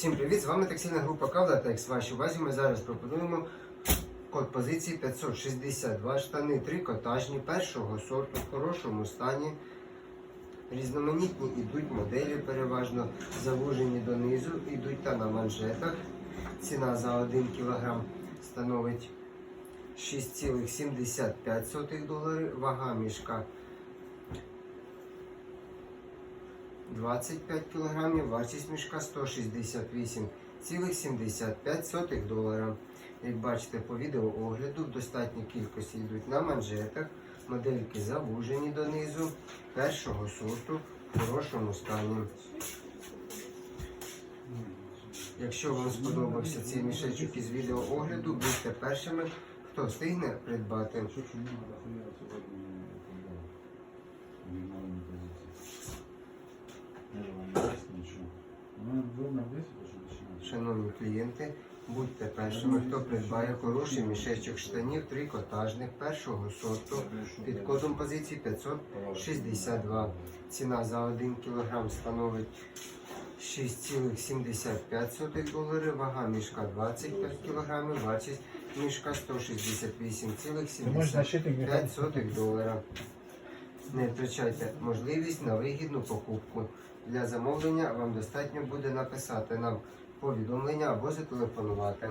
Всім привіт! З вами текстильна група Кавлатекс. Вашій увазі ми зараз пропонуємо код позиції 562 штани трикотажні першого сорту в хорошому стані. Різноманітні йдуть моделі, переважно завужені донизу, йдуть та на манжетах. Ціна за 1 кг становить 6,75 доларів. Вага мішка 25 кг, вартість мішка 168,75 долара. Як бачите по відеоогляду, в достатній кількості йдуть на манжетах, модельки завужені донизу, першого сорту в хорошому стані. Якщо вам сподобався цей мішечок із відеоогляду, будьте першими, хто встигне придбати. Шановні будьте першими, хто придбає хороший мішечок штанів трикотажних першого сорту під кодом позиції 562. Ціна за 1 кг становить 6,75 доларів, вага мішка 25 кг, вартість мішка 168,75 долара. Не втрачайте можливість на вигідну покупку. Для замовлення вам достатньо буде написати нам повідомлення або зателефонувати.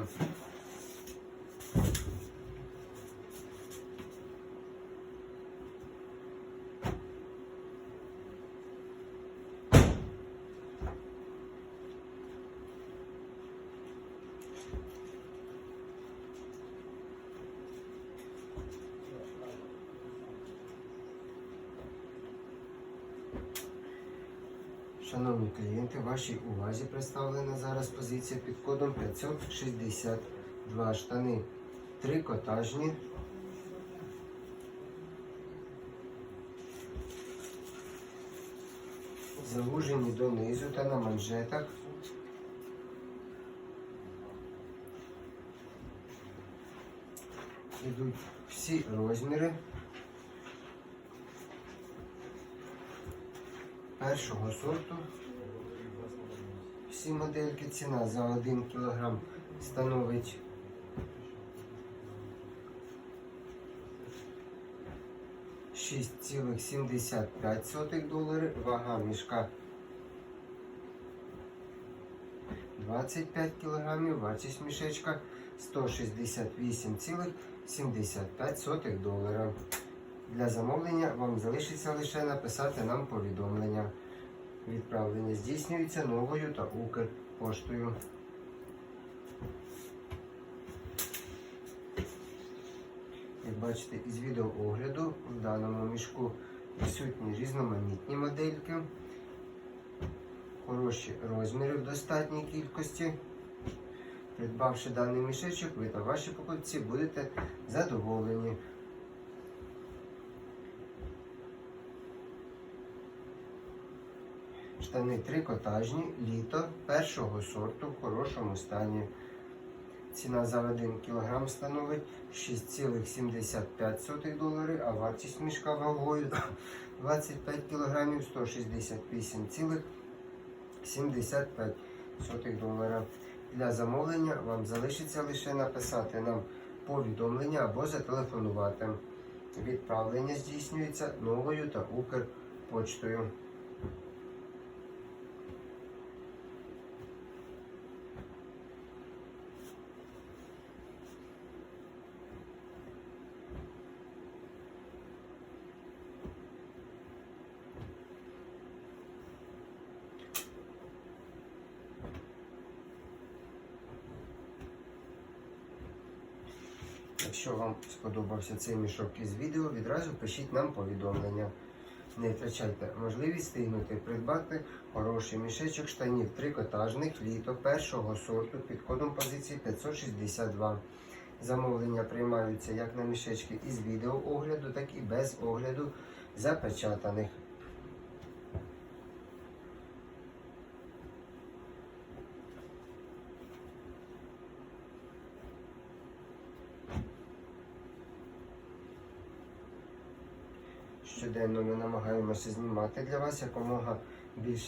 Шановні клієнти, вашій увазі представлена зараз позиція під кодом 562 штани. Трикотажні. Завужені донизу та на манжетах. Ідуть всі розміри. Першого сорту. Всі модельки ціна за 1 кг становить 6,75 доларів, вага мішка 25 кг, вартість мішечка 168,75 долара. Для замовлення вам залишиться лише написати нам повідомлення. Відправлення здійснюється новою та Укрпоштою. Як бачите, із відеоогляду в даному мішку присутні різноманітні модельки, хороші розміри в достатній кількості. Придбавши даний мішечок, ви та ваші покупці будете задоволені. Штани трикотажні, літо першого сорту в хорошому стані. Ціна за 1 кг становить 6,75 доларів, а вартість мішка вагою 25 кг 168,75 долара. Для замовлення вам залишиться лише написати нам повідомлення або зателефонувати. Відправлення здійснюється новою та Укрпочтою. Якщо вам сподобався цей мішок із відео, відразу пишіть нам повідомлення. Не втрачайте можливість встигнути придбати хороший мішечок штанів трикотажних літо першого сорту під кодом позиції 562. Замовлення приймаються як на мішечки із відеоогляду, так і без огляду запечатаних. Щоденно ми намагаємося знімати для вас якомога більше.